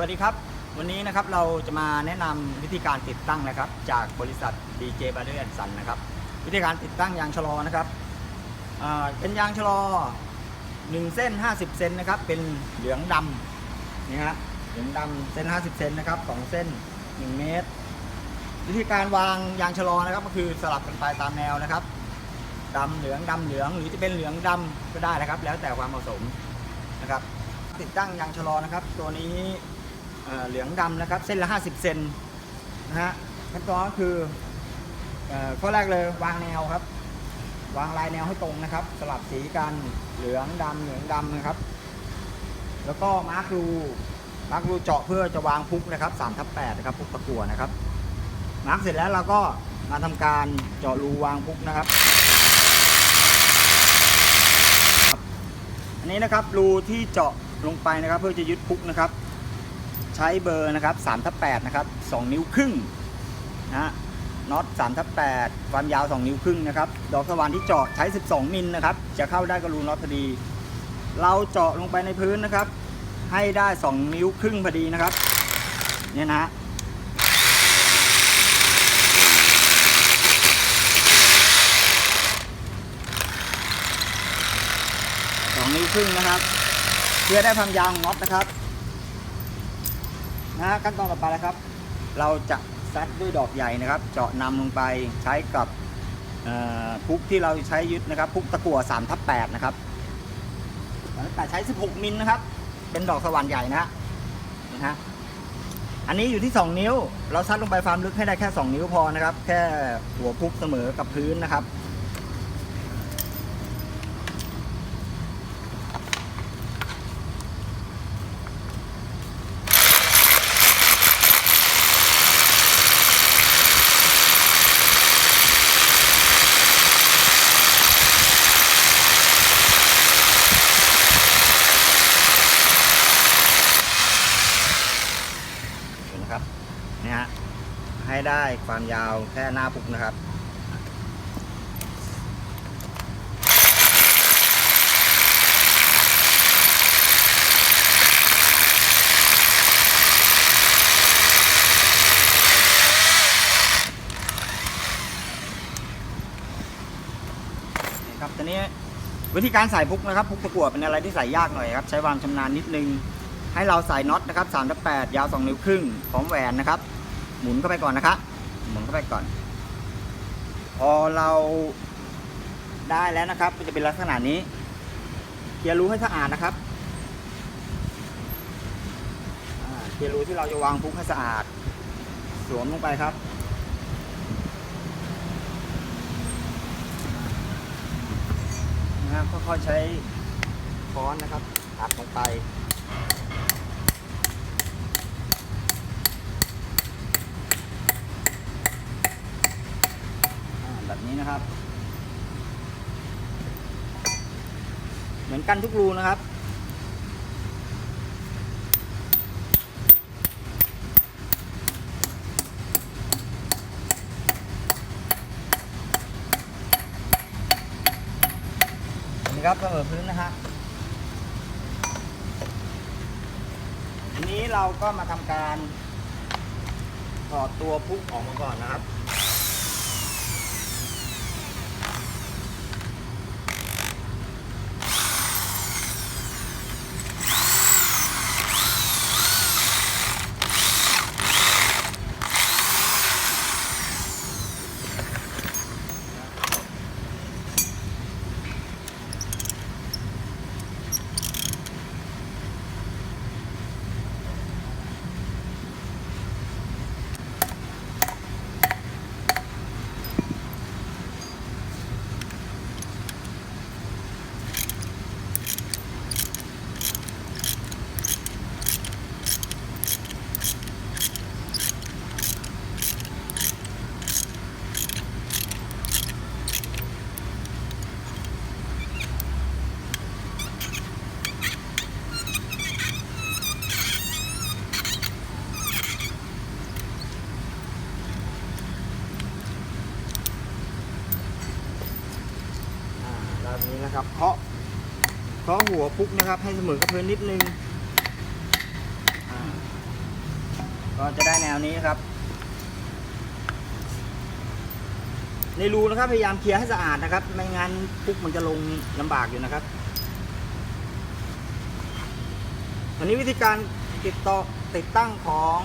วัสดีครับ วันนี้นะครับเราจะมาแนะนำวิธีการติดตั้งนะครับ จากบริษัท DJ b a r r e r Sun นะครับ วิธีการติดตั้งยางชะลอนะครับเป็นยางชะลอ 1 เส้น 50 เซนนะครับ เป็นเหลืองดำนี่ฮะเหลืองดำเส้น 50 เซนนะครับสองเส้น 1 เมตร วิธีการวางยางชะลอนะครับ ก็คือสลับกันไปตามแนวนะครับดำเหลืองดำเหลืองหรือจะเป็นเหลืองดำก็ได้นะครับ แล้วแต่ความเหมาะสมนะครับติดตั้งยางชะลอนะครับ ตัวนี้ เหลืองดำนะครับ เส้นละ 50 เซนนะฮะขั้นตอนก็คือข้อแรกเลยวางแนวครับ วางลายแนวให้ตรงนะครับ สลับสีกันเหลืองดำเหลืองดำนะครับ แล้วก็มาร์ครูมาร์ครูเจาะเพื่อจะวางพุกนะครับ3ทับ8นะครับพุกตะกั่วนะครับมาร์กเสร็จแล้วเราก็มาทำการเจาะรูวางพุกนะครับอันนี้นะครับรูที่เจาะลงไปนะครับ เพื่อจะยึดพุกนะครับ ใช้เบอร์นะครับ3ทับ8นะครับ2นิ้วครึ่งนะฮะน็อต3ทับ8ความยาว 2 นิ้วครึ่งนะครับ ดอกสว่านที่เจาะใช้ 12 มิลนะครับ จะเข้าได้กับรูน็อตพอดี เราเจาะลงไปในพื้นนะครับ ให้ได้ 2 นิ้วครึ่งพอดีนะครับ เนี่ยนะฮะสองนิ้วครึ่งนะครับ เพื่อได้ความยาวของน็อตนะครับ นะฮะขั้นตอนต่อไปนะครับ เราจะซัดด้วยดอกใหญ่นะครับ เจาะนำลงไปใช้กับพุกที่เราใช้ยึดนะครับพุกตะกั่ว3ทับ8นะครับแต่ใช้ 16 มิลนะครับ เป็นดอกสว่านใหญ่นะฮะนี่ฮะอันนี้อยู่ที่ 2 นิ้ว เราซัดลงไปความลึกให้ได้แค่ 2 นิ้วพอนะครับ แค่หัวพุกเสมอกับพื้นนะครับ เห็นนะครับนี่ฮะให้ได้ ความยาวแค่หน้าปุกนะครับนะครับตอนนี้วิธีการใส่พุกนะครับพุกตะกั่วเป็นอะไรที่ใส่ยากหน่อยครับ ใช้ความชำนาญนิดนึง ให้เราใส่น็อตนะครับ3ทับ8ยาว2นิ้วครึ่งพร้อมแหวนนะครับ หมุนเข้าไปก่อนนะครับ หมุนเข้าไปก่อน พอเราได้แล้วนะครับมันจะเป็นลักษณะนี้เคลียร์รูให้สะอาดนะครับเคลียร์รูที่เราจะวางพุกให้สะอาด สวมลงไปครับนะครับค่อยๆใช้ค้อนนะครับอัดลงไป อ่าแบบนี้นะครับ เหมือน กันทุกรูนะครับ นี่ครับเสมอพื้นนะฮะทีนี้เราก็มาทำการถอดตัวพุกออกมาก่อนนะครับ นี้นะครับ เคาะเคาะหัวปุ๊กนะครับ ให้เสมอกับพื้นนิดนึงก็จะได้แนวนี้ครับ ในรูนะครับพยายามเคลียร์ให้สะอาดนะครับ ไม่งั้นพุกมันจะลงลำบากอยู่นะครับวันนี้วิธีการติดต่อติดตั้งของ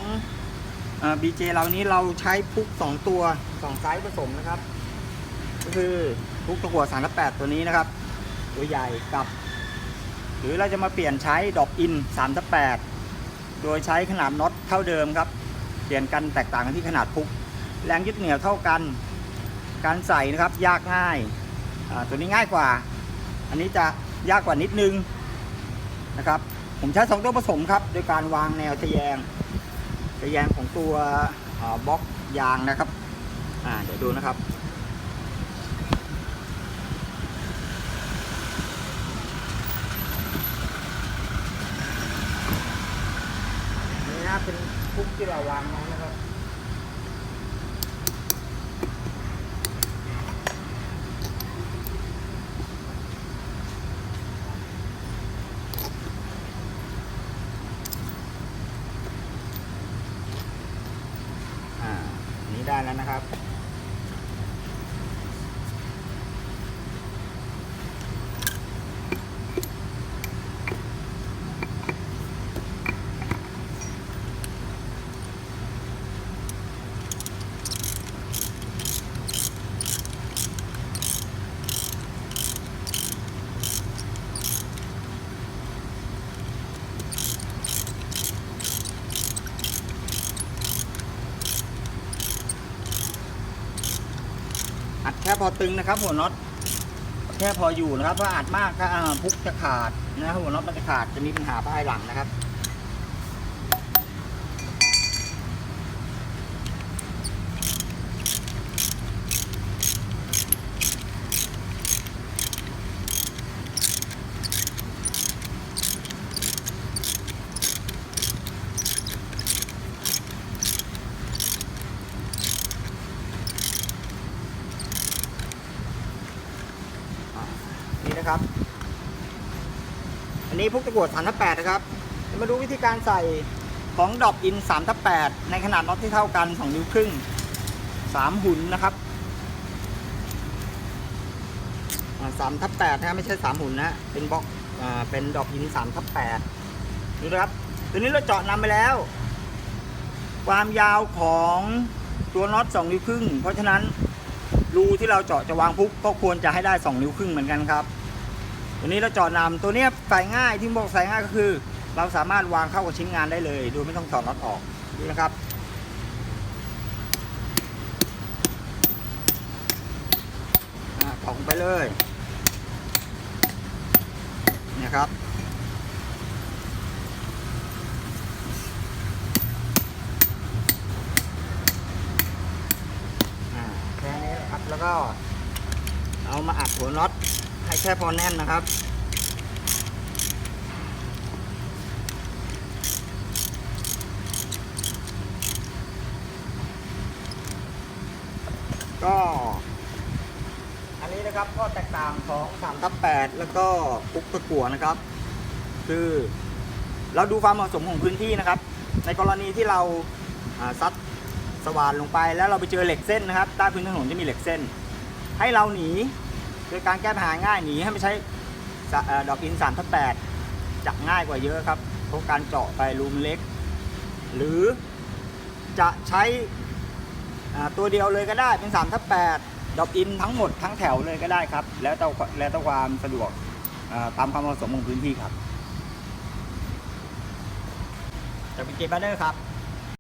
บีเจเรานี้เราใช้พุกสองตัวสองไซส์ผสมนะครับ ก็คือพุกตะกั่วสามแปดตัวนี้นะครับ ตัวใหญ่กับ หรือเราจะมาเปลี่ยนใช้ดอกอิน3ทับ8โดยใช้ขนาดน็อตเท่าเดิมครับ เปลี่ยนกันแตกต่างกันที่ขนาดพุก แรงยึดเหนี่ยวเท่ากัน การใส่นะครับยากง่าย ตัวนี้ง่ายกว่า อันนี้จะยากกว่านิดนึงนะครับ ผมใช้สองตัวผสมครับ โดยการวางแนวทะแยงทะแยงของตัวบล็อกยางนะครับ อ่า เดี๋ยวดูนะครับ น้าเป็นคุกที่เราวางไว้นะครับ อ่าอันนี้ได้แล้วนะครับ อัดแค่ พอตึงนะครับ หัวน็อตแค่พออยู่นะครับถ้าอัดมากถ้าพุกจะขาดนะครับหัวน็อตมันจะขาดจะมีปัญหาภายหลังนะครับ นะครับ อันนี้พวกตะกรวดสามทับแปดนะครับมาดูวิธีการใส่ของดอกอินสามทับแปดในขนาดน็อตที่เท่ากันสองนิ้วครึ่งสามหุ่นนะครับสามทับแปดนะไม่ใช่สามหุ่นนะเป็นบล็อกเป็นดอกอินสามทับแปดนี่นะครับตัวนี้เราเจาะนำไปแล้ว ความยาวของตัวน็อตสองนิ้วครึ่ง เพราะฉะนั้นรูที่เราเจาะจะวางพุกก็ควรจะให้ได้2นิ้วครึ่งเหมือนกันครับ ตัวนี้เราจาะนำตัวเนี้ใส่ง่ายที่บอกใส่ง่ายก็คือ เราสามารถวางเข้ากับชิ้นงานได้เลย โดยไม่ต้องถอดน็อตออกดูนะครับอ่าถอกลงไปเลยเนี่ยครับอ่าแค่นี้ครับแล้วก็เอามาอัดหัวน็อต ให้แค่พอแน่นนะครับก็อันนี้นะครับข้อแตกต่างของ3ทับ8แล้วก็ปุกตะกัวนะครับ คือเราดูความเหมาะสมของพื้นที่นะครับ ในกรณีที่เราซัดสว่านลงไปแล้วเราไปเจอเหล็กเส้นนะครับใต้พื้นถนนจะมีเหล็กเส้น ให้เราหนี โดยการแก้ปัญหาง่ายหนีให้ไม่ใช้ดอกอินสามทับแปดจะง่ายกว่าเยอะครับเพราะการเจาะไปรูมเล็ก หรือจะใช้ตัวเดียวเลยก็ได้เป็น3ทับ8ดอกอินทั้งหมดทั้งแถวเลยก็ได้ครับ แล้วแต่แล้วแต่ความสะดวกตามความเหมาะสมของพื้นที่ครับจากบิเกบัตเดอร์ครับ